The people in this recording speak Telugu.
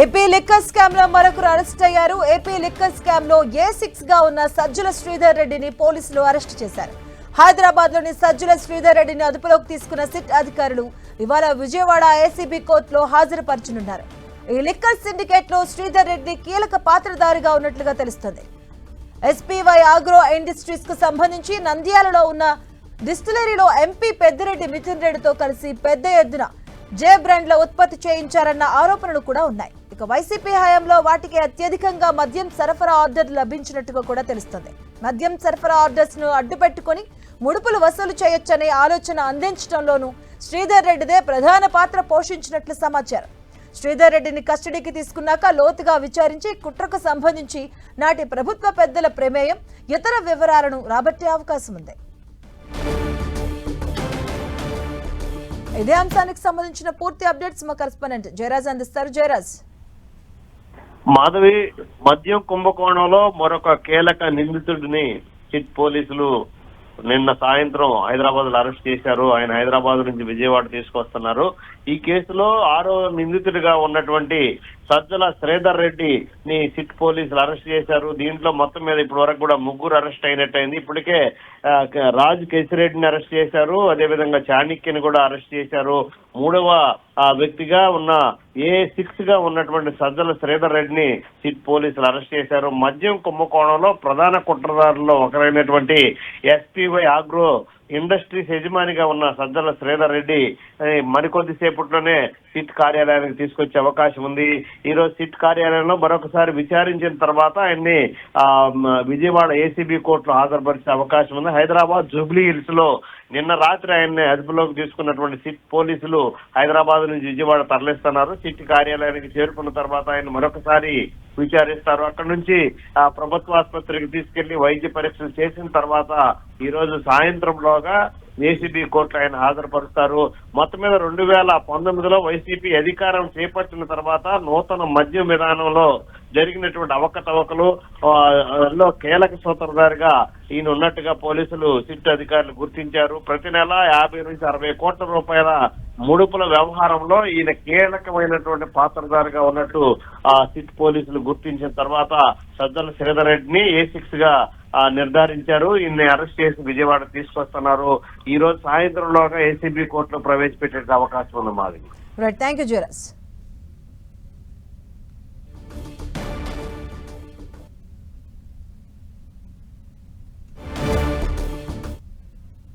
ఏపీ లిక్కర్ స్కామ్లో మరొకరు అరెస్ట్ అయ్యారు. ఏపీ లిక్కర్ స్కామ్లో ఏ సిక్స్గా ఉన్న సజ్జల శ్రీధర్ రెడ్డిని పోలీసులు అరెస్ట్ చేశారు. హైదరాబాద్లోని సజ్జల శ్రీధర్ రెడ్డిని అదుపులోకి తీసుకున్న సిట్ అధికారులు ఇవాళ విజయవాడ ఏసీబీ కోర్టులో హాజరుపరచనున్నారు. ఈ లిక్కర్ సిండికేట్లో శ్రీధర్ రెడ్డి కీలక పాత్రధారిగా ఉన్నట్లుగా తెలుస్తోంది. ఎస్పీవై ఆగ్రో ఇండస్ట్రీస్కు సంబంధించి నంద్యాలలో ఉన్న డిస్టిలరీలో ఎంపీ పెద్దిరెడ్డి మిథున్ రెడ్డితో కలిసి పెద్ద ఎత్తున జే బ్రాండ్ల ఉత్పత్తి చేయించారన్న ఆరోపణలు కూడా ఉన్నాయి. ఇక వైసీపీ హయాంలో వాటికి అత్యధికంగా మద్యం సరఫరా ఆర్డర్ లభించినట్టుగా కూడా తెలుస్తుంది. మద్యం సరఫరా ఆర్డర్స్ను అడ్డుపెట్టుకుని ముడుపులు వసూలు చేయొచ్చనే ఆలోచన అందించడంలోనూ శ్రీధర్ రెడ్డిదే ప్రధాన పాత్ర పోషించినట్లు సమాచారం. శ్రీధర్ రెడ్డిని కస్టడీకి తీసుకున్నాక లోతుగా విచారించి కుట్రకు సంబంధించి నాటి ప్రభుత్వ పెద్దల ప్రమేయం ఇతర వివరాలను రాబట్టే అవకాశం ఉంది. ఇదే అంశానికి సంబంధించిన పూర్తి అప్డేట్స్ మా కరెస్పాండెంట్ జయరాజ్ అందిస్తారు. జయరాజ్. మాధవి మద్యం కుంభకోణంలో మరొక కీలక నిందితుడిని సిట్ పోలీసులు నిన్న సాయంత్రం హైదరాబాద్లో అరెస్ట్ చేశారు. ఆయన హైదరాబాద్ నుంచి విజయవాడ తీసుకొస్తున్నారు. ఈ కేసులో ఆరో నిందితుడిగా ఉన్నటువంటి సజ్జల శ్రీధర్ రెడ్డి ని సిట్ పోలీసులు అరెస్ట్ చేశారు. దీంట్లో మొత్తం మీద ఇప్పటి వరకు కూడా ముగ్గురు అరెస్ట్ అయినట్టయింది. ఇప్పటికే రాజ్ కేసిరెడ్డిని అరెస్ట్ చేశారు. అదేవిధంగా చాణిక్యని కూడా అరెస్ట్ చేశారు. మూడవ ఆ వ్యక్తిగా ఉన్న ఏ సిక్స్గా ఉన్నటువంటి సజ్జల శ్రీధర్ రెడ్డిని సిట్ పోలీసులు అరెస్ట్ చేశారు. మద్యం కుంభకోణంలో ప్రధాన కుట్రదారుల్లో ఒకరైనటువంటి ఎస్పీవై ఆగ్రో ఇండస్ట్రీస్ యజమానిగా ఉన్న సజ్జల శ్రీధర్ రెడ్డి ఏ, మరికొద్ది సేపట్లోనే సిట్ కార్యాలయానికి తీసుకొచ్చే అవకాశం ఉంది. ఈ రోజు సిట్ కార్యాలయంలో మరొకసారి విచారించిన తర్వాత ఆయన్ని ఆ, విజయవాడ ఏసీబీ కోర్టులో హాజరుపరిచే అవకాశం ఉంది. హైదరాబాద్ జూబ్లీ హిల్స్లో నిన్న రాత్రి ఆయన్ని అదుపులోకి తీసుకున్నటువంటి సిట్ పోలీసులు హైదరాబాద్ నుంచి విజయవాడ తరలిస్తున్నారు. సిట్ కార్యాలయానికి చేరుకున్న తర్వాత ఆయన మరొకసారి విచారిస్తారు. అక్కడ నుంచి ఆ ప్రభుత్వ ఆసుపత్రికి తీసుకెళ్ళి వైద్య పరీక్షలు చేసిన తర్వాత ఈ రోజు సాయంత్రంలోగా ఏసీబీ కోర్టు ఆయన హాజరుపరుస్తారు. మొత్తం మీద రెండు వేల పంతొమ్మిదిలో వైసీపీ అధికారం చేపట్టిన తర్వాత నూతన మద్యం విధానంలో జరిగినటువంటి అవకతవకలు లో కీలక సూత్రధారిగా ఈయన ఉన్నట్టుగా పోలీసులు సిట్ అధికారులు గుర్తించారు. ప్రతి నెల యాభై నుంచి అరవై కోట్ల రూపాయల ముడుపుల వ్యవహారంలో ఈయన కీలకమైనటువంటి పాత్రధారిగా ఉన్నట్టు ఆ సిట్ పోలీసులు గుర్తించిన తర్వాత సజ్జల శ్రీధర్ రెడ్డిని ఏ సిక్స్గా నిర్ధారించారు. ఈయన్ని అరెస్ట్ చేసి విజయవాడ తీసుకొస్తున్నారు. ఈ రోజు సాయంత్రంలోగా ఏసీబీ కోర్టులో ప్రవేశపెట్టే అవకాశం ఉంది మాది. Right thank you